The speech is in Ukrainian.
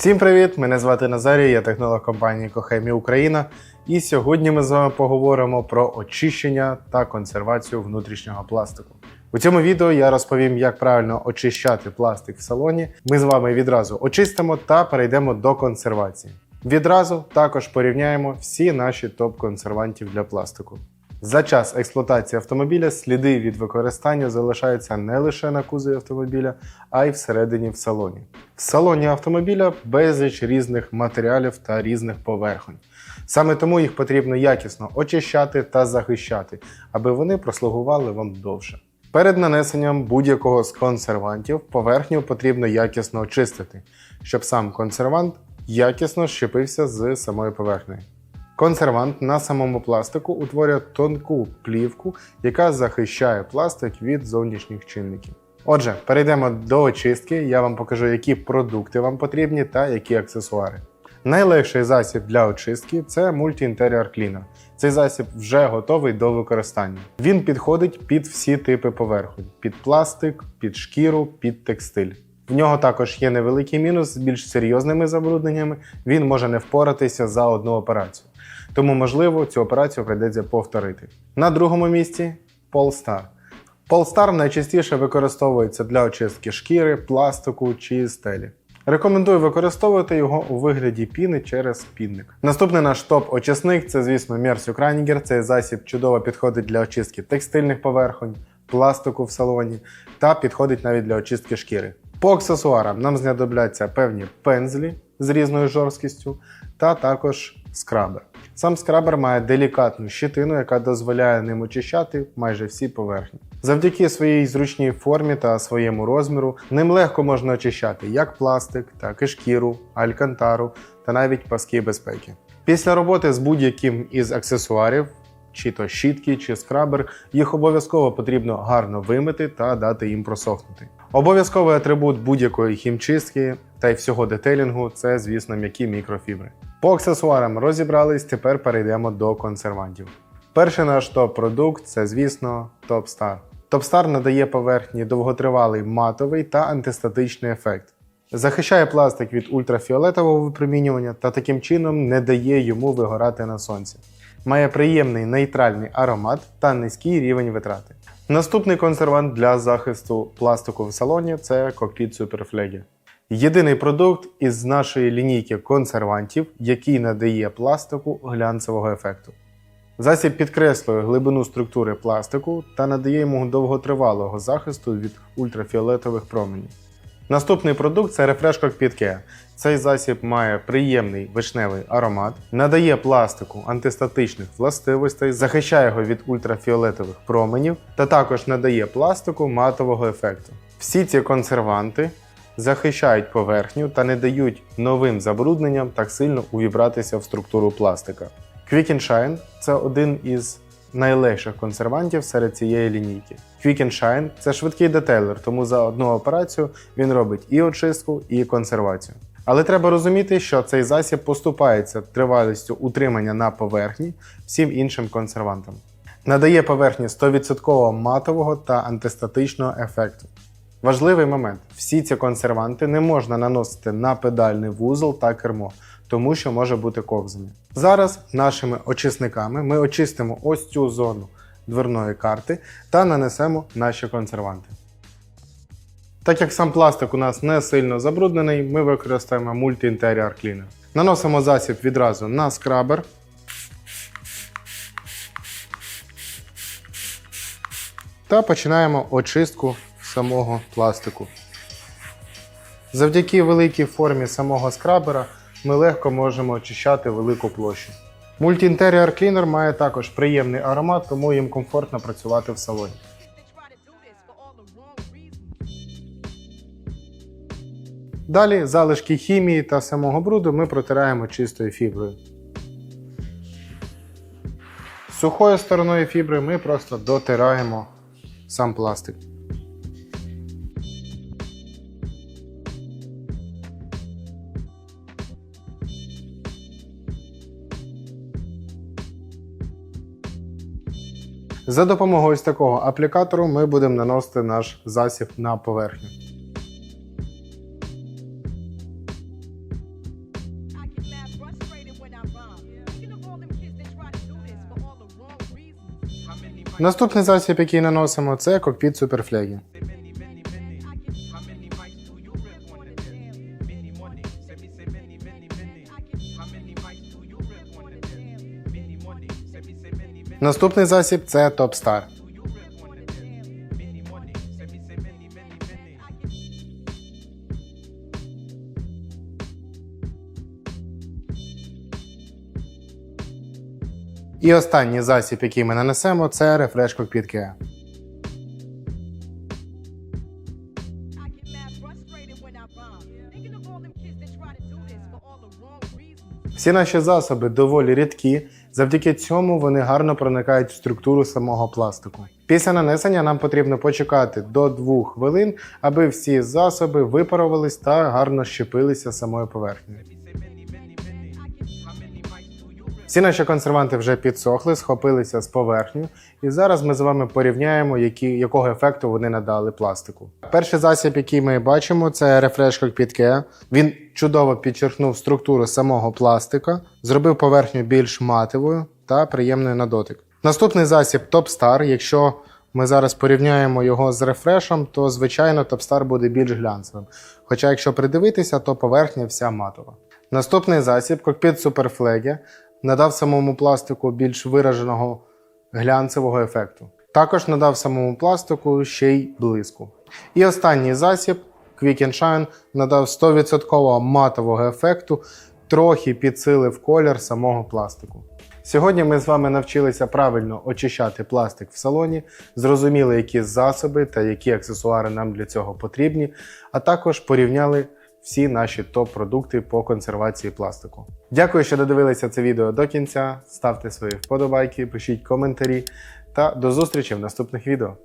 Всім привіт! Мене звати Назарій, я технолог компанії Кохемі Україна. І сьогодні ми з вами поговоримо про очищення та консервацію внутрішнього пластику. У цьому відео я розповім, як правильно очищати пластик в салоні. Ми з вами відразу очистимо та перейдемо до консервації. Відразу також порівняємо всі наші топ-консервантів для пластику. За час експлуатації автомобіля сліди від використання залишаються не лише на кузові автомобіля, а й всередині в салоні. В салоні автомобіля безліч різних матеріалів та різних поверхонь. Саме тому їх потрібно якісно очищати та захищати, аби вони прослугували вам довше. Перед нанесенням будь-якого з консервантів поверхню потрібно якісно очистити, щоб сам консервант якісно щепився з самою поверхнею. Консервант на самому пластику утворює тонку плівку, яка захищає пластик від зовнішніх чинників. Отже, перейдемо до очистки. Я вам покажу, які продукти вам потрібні та які аксесуари. Найлегший засіб для очистки це Interior Cleaner. Цей засіб вже готовий до використання. Він підходить під всі типи поверхонь: під пластик, під шкіру, під текстиль. В нього також є невеликий мінус з більш серйозними забрудненнями. Він може не впоратися за одну операцію. Тому, можливо, цю операцію прийдеться повторити. На другому місці Polestar. Polestar найчастіше використовується для очистки шкіри, пластику чи стелі. Рекомендую використовувати його у вигляді піни через пінник. Наступний наш топ-очисник це, звісно, Mersu Kraniger. Цей засіб чудово підходить для очистки текстильних поверхонь, пластику в салоні та підходить навіть для очистки шкіри. По аксесуарам нам знадобляться певні пензлі з різною жорсткістю та також скрабер. Сам скрабер має делікатну щитину, яка дозволяє ним очищати майже всі поверхні. Завдяки своїй зручній формі та своєму розміру ним легко можна очищати як пластик, так і шкіру, алькантару та навіть паски безпеки. Після роботи з будь-яким із аксесуарів, чи то щітки, чи скрабер, їх обов'язково потрібно гарно вимити та дати їм просохнути. Обов'язковий атрибут будь-якої хімчистки та й всього детелінгу це, звісно, м'які мікрофібри. По аксесуарам розібрались, тепер перейдемо до консервантів. Перший наш топ-продукт це, звісно, Topstar. Topstar надає поверхні довготривалий матовий та антистатичний ефект. Захищає пластик від ультрафіолетового випромінювання та таким чином не дає йому вигорати на сонці. Має приємний нейтральний аромат та низький рівень витрати. Наступний консервант для захисту пластику в салоні це кокпіт Суперфлегі. Єдиний продукт із нашої лінійки консервантів, який надає пластику глянцевого ефекту. Засіб підкреслює глибину структури пластику та надає йому довготривалого захисту від ультрафіолетових променів. Наступний продукт це Refresh Cockpit. Цей засіб має приємний вишневий аромат, надає пластику антистатичних властивостей, захищає його від ультрафіолетових променів та також надає пластику матового ефекту. Всі ці консерванти захищають поверхню та не дають новим забрудненням так сильно увібратися в структуру пластика. Quick and Shine – це один із найлегших консервантів серед цієї лінійки. Quick and Shine – це швидкий детейлер, тому за одну операцію він робить і очистку, і консервацію. Але треба розуміти, що цей засіб поступається тривалістю утримання на поверхні всім іншим консервантам. Надає поверхні 100% матового та антистатичного ефекту. Важливий момент: всі ці консерванти не можна наносити на педальний вузол та кермо, тому що може бути ковзання. Зараз нашими очисниками ми очистимо ось цю зону дверної карти та нанесемо наші консерванти. Так як сам пластик у нас не сильно забруднений, ми використаємо Interior Cleaner. Наносимо засіб відразу на скрабер. Та починаємо очистку самого пластику. Завдяки великій формі самого скрабера ми легко можемо очищати велику площу. Interior Cleaner має також приємний аромат, тому їм комфортно працювати в салоні. Далі залишки хімії та самого бруду ми протираємо чистою фіброю. Сухою стороною фібри ми просто дотираємо сам пластик. За допомогою ось такого аплікатору ми будемо наносити наш засіб на поверхню. Наступний засіб, який наносимо, це копіт суперфлягі. Наступний засіб це Топстар. І останній засіб, який ми нанесемо, це Refresh Cockpit Всі наші засоби доволі рідкі, завдяки цьому вони гарно проникають в структуру самого пластику. Після нанесення нам потрібно почекати до 2 хвилин, аби всі засоби випарувались та гарно щепилися самою поверхнею. Всі наші консерванти вже підсохли, схопилися з поверхню, і зараз ми з вами порівняємо, які, якого ефекту вони надали пластику. Перший засіб, який ми бачимо, це Refresh Cockpit. Він чудово підчеркнув структуру самого пластика, зробив поверхню більш матовою та приємною на дотик. Наступний засіб Top Star. Якщо ми зараз порівняємо його з рефрешем, то звичайно Star буде більш глянцевим. Хоча, якщо придивитися, то поверхня вся матова. Наступний засіб Cockpit Superflag надав самому пластику більш вираженого глянцевого ефекту. Також надав самому пластику ще й блиску. І останній засіб Quick and Shine надав 100% матового ефекту, трохи підсилив колір самого пластику. Сьогодні ми з вами навчилися правильно очищати пластик в салоні, зрозуміли, які засоби та які аксесуари нам для цього потрібні, а також порівняли всі наші топ-продукти по консервації пластику. Дякую, що додивилися це відео до кінця. Ставте свої вподобайки, пишіть коментарі та до зустрічі в наступних відео.